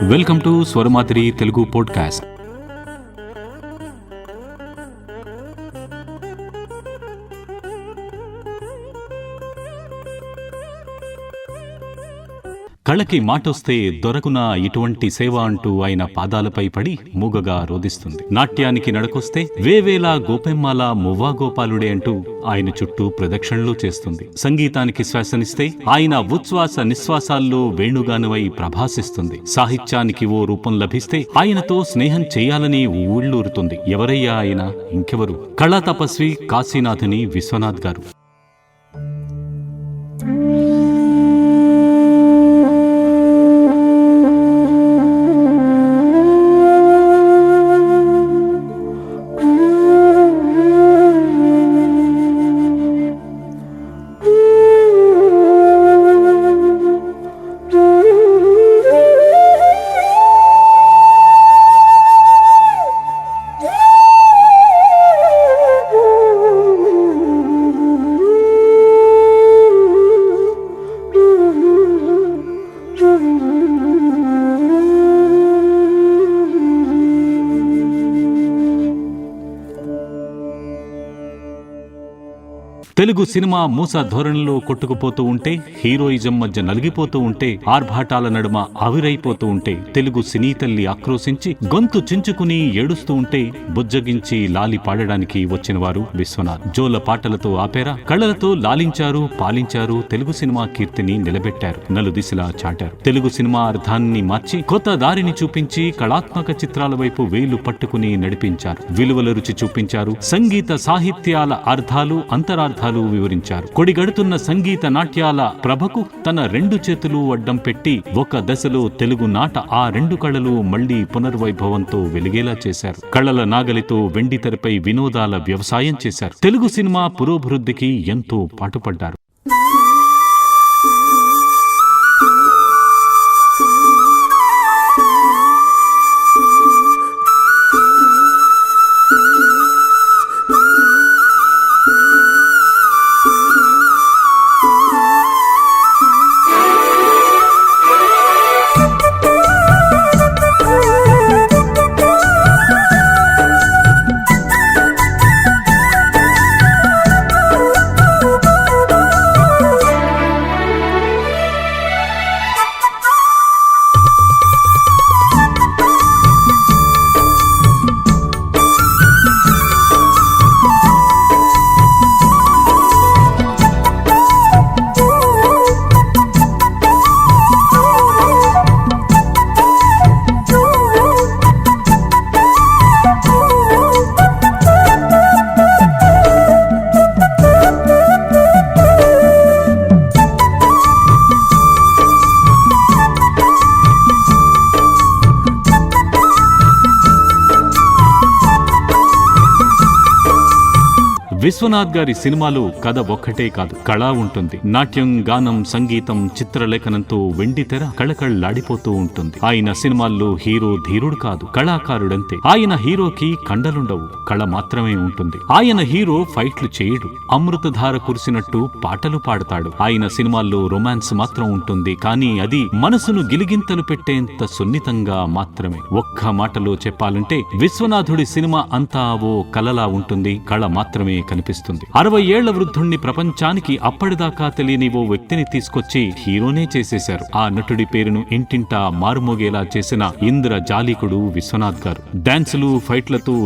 Welcome to Swaramathiri Telugu podcast. కళకి మాటొస్తే దొరకునా ఇటువంటి సేవ అంటూ ఆయన పాదాలపై పడి మూగగా రోదిస్తుంది నాట్యానికి నడకొస్తే వేవేలా గోపెమ్మాల మువ్వా గోపాలుడే అంటూ ఆయన చుట్టూ ప్రదక్షిణలు చేస్తుంది. సంగీతానికి శ్వాసనిస్తే ఆయన ఉచ్ఛ్వాస నిశ్వాసాల్లో వేణుగానువై ప్రభాసిస్తుంది. సాహిత్యానికి ఓ రూపం లభిస్తే ఆయనతో స్నేహం చేయాలని ఊళ్ళూరుతుంది. ఎవరయ్యా ఆయన? ఇంకెవరు? కళా తపస్వి కాశీనాథుని విశ్వనాథ్ గారు. తెలుగు సినిమా మూస ధోరణిలో కొట్టుకుపోతూ ఉంటే హీరోయిజం మధ్య నలిగిపోతూ ఉంటే ఆర్భాటాల నడుమ ఆవిరైపోతూ ఉంటే తెలుగు సినీ తల్లి ఆక్రోశించి గొంతు చించుకుని ఏడుస్తూ ఉంటే బుజ్జగించి లాలి పాడడానికి వచ్చిన వారు విశ్వనాథ్. జోల పాటలతో ఆపేరా కళ్ళలతో లాలించారు పాలించారు తెలుగు సినిమా కీర్తిని నిలబెట్టారు నలుదిశలా చాటారు. తెలుగు సినిమా అర్థాన్ని మార్చి కొత్త దారిని చూపించి కళాత్మక చిత్రాల వైపు వేలు పట్టుకుని నడిపించారు. విలువల రుచి చూపించారు. సంగీత సాహిత్యాల అర్థాలు అంతరార్థాలు వివరించారు. కొడిగడుతున్న సంగీత నాట్యాల ప్రభకు తన రెండు చేతులు అడ్డం పెట్టి ఒక దశలో తెలుగు నాట ఆ రెండు కళలు మళ్ళీ పునర్వైభవంతో వెలిగేలా చేశారు. కళల నాగలితో వెండి తెరపై వినోదాల వ్యవసాయం చేశారు. తెలుగు సినిమా పురోభివృద్ధికి ఎంతో పాటుపడ్డారు. విశ్వనాథ్ గారి సినిమాలో కథ ఒక్కటే కాదు కళ ఉంటుంది. నాట్యం గానం సంగీతం చిత్రలేఖనంతో వెండి తెర కళకళలాడిపోతూ ఉంటుంది. ఆయన సినిమాల్లో హీరో ధీరుడు కాదు కళాకారుడంతే. ఆయన హీరోకి కండలుండవు కళ మాత్రమే ఉంటుంది. ఆయన హీరో ఫైట్లు చేయడు అమృతధార కురిసినట్టు పాటలు పాడతాడు. ఆయన సినిమాల్లో రొమాన్స్ మాత్రం ఉంటుంది కానీ అది మనసును గిలిగింతలు పెట్టేంత సున్నితంగా మాత్రమే. ఒక్క మాటలో చెప్పాలంటే విశ్వనాథుడి సినిమా అంతా ఓ కలలా ఉంటుంది కళ మాత్రమే కనిపిస్తుంది. అరవై ఏళ్ళ వృద్ధుణ్ణి ప్రపంచానికి అప్పటిదాకా తెలియని ఓ వ్యక్తిని తీసుకొచ్చి హీరోనే చేసేశారు. ఆ నటుడి పేరును ఇంటింటా మారుమోగేలా చేసిన ఇంద్ర జాలీకుడు విశ్వనాథ్ గారు. డాన్సులు ఫైట్లతో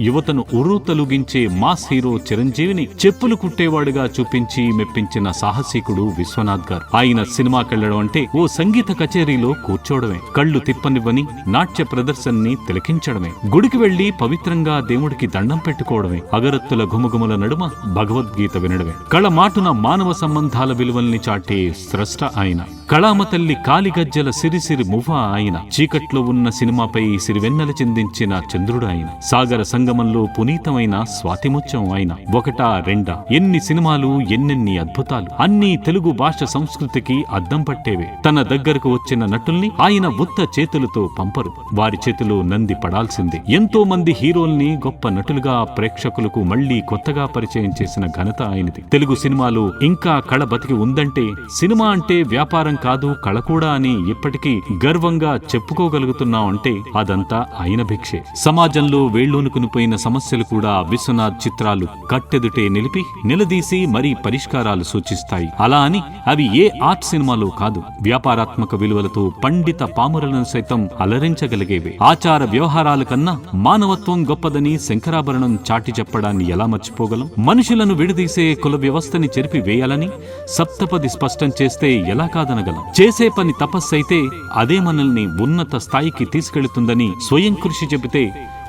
యువతను ఉర్రూతలుగించే మాస్ హీరో చిరంజీవిని చెప్పులు కుట్టేవాడుగా చూపించి మెప్పించిన సాహసికుడు విశ్వనాథ్ గారు. ఆయన సినిమాకెళ్ళడం అంటే ఓ సంగీత కచేరీలో కూర్చోవడమే. కళ్ళు తిప్పనివ్వని నాట్య ప్రదర్శనని తిలకించడమే. గుడికి వెళ్ళి పవిత్రంగా దేవుడికి దండం పెట్టుకోవడమే. అగరత్తుల ఘుమఘుమల నడుమ భగవద్గీత వినడమే. కళ మాటున మానవ సంబంధాల విలువల్ని చాటే స్రష్ట ఆయన. కళామతల్లి కాలిగజ్జల సిరిసిరి మువ్వ ఆయన. చీకట్లో ఉన్న సినిమాపై సిరివెన్నెల చెందించిన చంద్రుడు ఆయన. సాగర సంగమంలో పునీతమైన స్వాతిముత్యం ఆయన. ఒకటా రెండా. ఎన్ని సినిమాలు ఎన్నెన్ని అద్భుతాలు. అన్ని తెలుగు భాష సంస్కృతికి అద్దం పట్టేవే. తన దగ్గరకు వచ్చిన నటుల్ని ఆయన ఉత్త చేతులతో పంపరు. వారి చేతిలో నంది పడాల్సిందే. ఎంతో మంది హీరోల్ని గొప్ప నటులుగా ప్రేక్షకులకు మళ్ళీ కొత్తగా పరిచయం చేసిన ఘనత ఆయనది. తెలుగు సినిమాలో ఇంకా కళ బతికి ఉందంటే సినిమా అంటే వ్యాపారం కాదు కళ కూడా అని ఇప్పటికీ గర్వంగా చెప్పుకోగలుగుతున్నాం అంటే అదంతా ఆయన భిక్షే. సమాజంలో వేళ్ళూనుకునిపోయిన సమస్యలు కూడా విశ్వనాథ్ చిత్రాలు కట్టెదుటే నిలిపి నిలదీసి మరీ పరిష్కారాలు సూచిస్తాయి. అలా అని అవి ఏ ఆర్ట్ సినిమాలో కాదు వ్యాపారాత్మక విలువలతో పండిత పామురలను సైతం అలరించగలిగేవి. ఆచార వ్యవహారాల కన్నా మానవత్వం గొప్పదని శంకరాభరణం చాటి చెప్పడాన్ని ఎలా మర్చిపోగలం? మనుషులను విడదీసే కుల వ్యవస్థని చెరిపి వేయాలని సప్తపది స్పష్టం చేస్తే ఎలా కాదనగలం? చేసే పని తపస్సైతే అదే మనల్ని ఉన్నత స్థాయికి తీసుకెళ్తుందని స్వయం కృషి చెబితే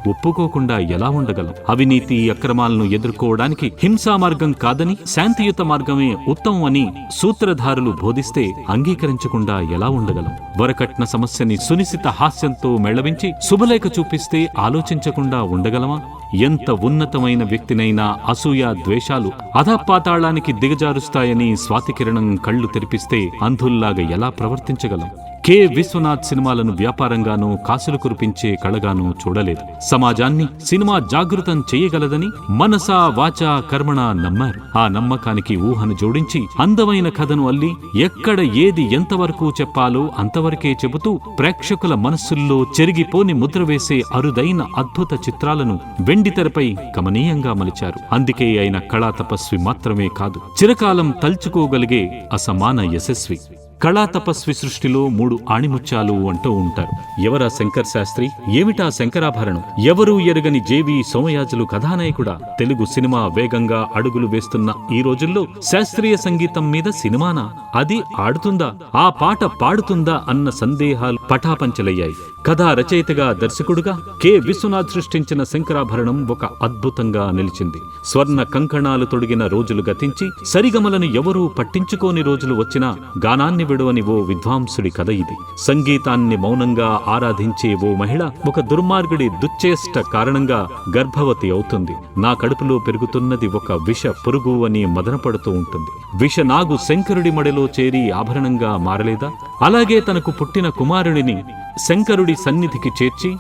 ఒప్పుకోకుండా ఎలా ఉండగలం? అవినీతి అక్రమాలను ఎదుర్కోవడానికి హింసా మార్గం కాదని శాంతియుత మార్గమే ఉత్తమం అని సూత్రధారులు బోధిస్తే అంగీకరించకుండా ఎలా ఉండగలం? వరకట్న సమస్యని సునిశిత హాస్యంతో మెళవించి శుభలేఖ చూపిస్తే ఆలోచించకుండా ఉండగలమా? ఎంత ఉన్నతమైన వ్యక్తినైనా అసూయ ద్వేషాలు అధపాతాళానికి దిగజారుస్తాయని స్వాతికిరణం కళ్ళు తెరిపిస్తే అంధుల్లాగా ఎలా ప్రవర్తించగలం? కె. విశ్వనాథ్ సినిమాలను వ్యాపారంగానూ కాసులు కురిపించే కళగానూ చూడలేదు. సమాజాన్ని సినిమా జాగృతం చేయగలదని మనసా వాచా కర్మణ నమ్మారు. ఆ నమ్మకానికి ఊహను జోడించి అందమైన కథను అల్లి ఎక్కడ ఏది ఎంతవరకు చెప్పాలో అంతవరకే చెబుతూ ప్రేక్షకుల మనస్సుల్లో చెరిగిపోని ముద్ర వేసే అరుదైన అద్భుత చిత్రాలను వెండితెరపై గమనీయంగా మలిచారు. అందుకే ఆయన కళా తపస్వి మాత్రమే కాదు చిరకాలం తలుచుకోగలిగే అసమాన యశస్వి. కళా తపస్వి సృష్టిలో మూడు ఆణిముత్యాలు అంటూ ఉంటారు. ఎవరా శంకర్ శాస్త్రి? ఏమిటా శంకరాభరణం? ఎవరూ ఎరగని జేవి సోమయాజులు కథానాయకుడా? తెలుగు సినిమా వేగంగా అడుగులు వేస్తున్న ఈ రోజుల్లో శాస్త్రీయ సంగీతం మీద సినిమానా? అది ఆడుతుందా? ఆ పాట పాడుతుందా? అన్న సందేహాలు పటాపంచలయ్యాయి. కథా రచయితగా దర్శకుడుగా కె. విశ్వనాథ్ సృష్టించిన శంకరాభరణం ఒక అద్భుతంగా నిలిచింది. స్వర్ణ కంకణాలు తొడిగిన రోజులు గతించి సరిగమలను ఎవరూ పట్టించుకోని రోజులు వచ్చినా గానాన్ని విడువని ఓ విద్వాంసుడి కథ ఇది. సంగీతాన్ని మౌనంగా ఆరాధించే ఓ మహిళ ఒక దుర్మార్గుడి దుశ్చేష్ట కారణంగా గర్భవతి అవుతుంది. నా కడుపులో పెరుగుతున్నది ఒక విష పురుగు అని మదనపడుతూ ఉంటుంది. విష నాగు శంకరుడి మడిలో చేరి ఆభరణంగా మారలేదా? అలాగే తనకు పుట్టిన కుమారుడిని శంకరుడి సన్నిధికి చేర్చి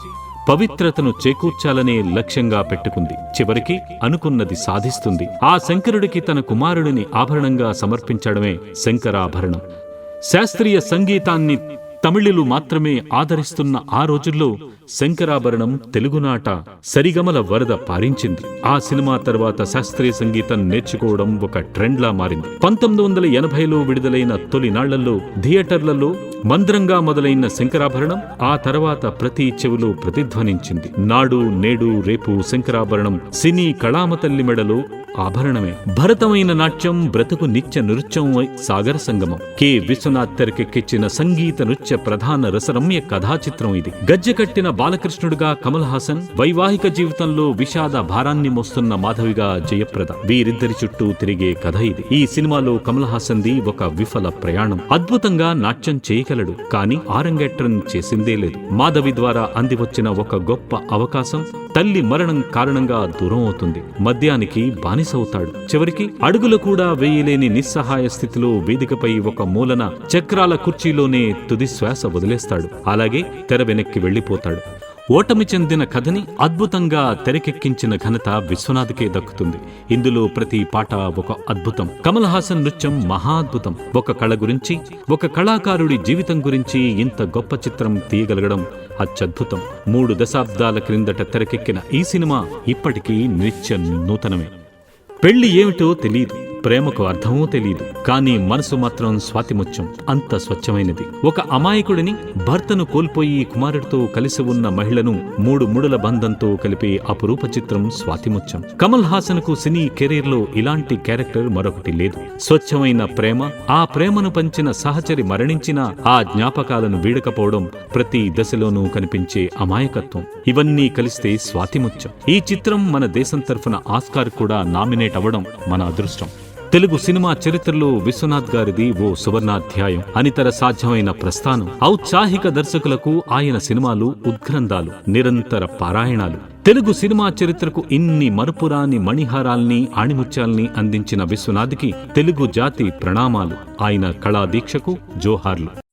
పవిత్రతను చేకూర్చాలనే లక్ష్యంగా పెట్టుకుంది. చివరికి అనుకున్నది సాధిస్తుంది. ఆ శంకరుడికి తన కుమారుడిని ఆభరణంగా సమర్పించడమే శంకరాభరణం. శాస్త్రీయ సంగీతాన్ని తమిళులు మాత్రమే ఆదరిస్తున్న ఆ రోజుల్లో శంకరాభరణం తెలుగునాట సరిగమల వరద పారించింది. ఆ సినిమా తర్వాత శాస్త్రీయ సంగీతం నేర్చుకోవడం ఒక ట్రెండ్లా మారింది. పంతొమ్మిది వందల ఎనభైలో విడుదలైన తొలినాళ్ళలో థియేటర్లలో మంద్రంగా మొదలైన శంకరాభరణం ఆ తర్వాత ప్రతి చెవులో ప్రతిధ్వనించింది. నాడు నేడు రేపు శంకరాభరణం సినీ కళామతల్లి మెడలో ఆభరణమే. భరతమైన నాట్యం బ్రతుకు నిత్య నృత్యం సాగర సంగమం. కె. విశ్వనాథ్ తెరకెక్కించిన సంగీత నృత్య ప్రధాన రసరమ్య కథాచిత్రం ఇది. గజ్జె కట్టిన బాలకృష్ణుడుగా కమల్ హాసన్ వైవాహిక జీవితంలో విషాద భారాన్ని మోస్తున్న మాధవిగా జయప్రద. వీరిద్దరి చుట్టూ తిరిగే కథ ఇది. ఈ సినిమాలో కమల్ హాసన్ది ఒక విఫల ప్రయాణం. అద్భుతంగా నాట్యం చేయగలడు కానీ ఆరంగేట్రం చేసిందే లేదు. మాధవి ద్వారా అందివచ్చిన ఒక గొప్ప అవకాశం తల్లి మరణం కారణంగా దూరం అవుతుంది. మద్యానికి బానిసవుతాడు. చివరికి అడుగులు కూడా వేయలేని నిస్సహాయ స్థితిలో వేదికపై ఒక మూలన చక్రాల కుర్చీలోనే తుది శ్వాస వదిలేస్తాడు. అలాగే తెర వెనక్కి వెళ్ళిపోతాడు ఓటమి చెందిన కథని అద్భుతంగా తెరకెక్కించిన ఘనత విశ్వనాథ్కే దక్కుతుంది. ఇందులో ప్రతి పాట ఒక అద్భుతం. కమల్ హాసన్ నృత్యం మహాద్భుతం. ఒక కళ గురించి ఒక కళాకారుడి జీవితం గురించి ఇంత గొప్ప చిత్రం తీయగలగడం అత్యద్భుతం. మూడు దశాబ్దాల క్రిందట తెరకెక్కిన ఈ సినిమా ఇప్పటికీ నిత్య నూతనమే. పెళ్ళి ఏమిటో తెలియదు ప్రేమకు అర్థమూ తెలియదు కానీ మనసు మాత్రం స్వాతిముత్యం అంత స్వచ్ఛమైనది. ఒక అమాయకుడిని భర్తను కోల్పోయి కుమారుడితో కలిసి ఉన్న మహిళను మూడు ముడుల బంధంతో కలిపే అపురూప చిత్రం స్వాతిముత్యం. కమల్ హాసన్కు సినీ కెరీర్లో ఇలాంటి క్యారెక్టర్ మరొకటి లేదు. స్వచ్ఛమైన ప్రేమ ఆ ప్రేమను పంచిన సహచరి మరణించిన ఆ జ్ఞాపకాలను వీడకపోవడం ప్రతి దశలోనూ కనిపించే అమాయకత్వం. ఇవన్నీ కలిస్తే స్వాతిముత్యం. ఈ చిత్రం మన దేశం తరఫున ఆస్కార్ కూడా నామినేట్ అవ్వడం మన అదృష్టం. తెలుగు సినిమా చరిత్రలో విశ్వనాథ్ గారిది ఓ సువర్ణాధ్యాయం అనితర సాధ్యమైన ప్రస్థానం ఔత్సాహిక దర్శకులకు ఆయన సినిమాలు ఉద్గ్రంథాలు నిరంతర పారాయణాలు. తెలుగు సినిమా చరిత్రకు ఇన్ని మరుపురాని మణిహారాల్ని ఆణిముత్యాల్ని అందించిన విశ్వనాథ్కి తెలుగు జాతి ప్రణామాలు. ఆయన కళాదీక్షకు జోహార్లు.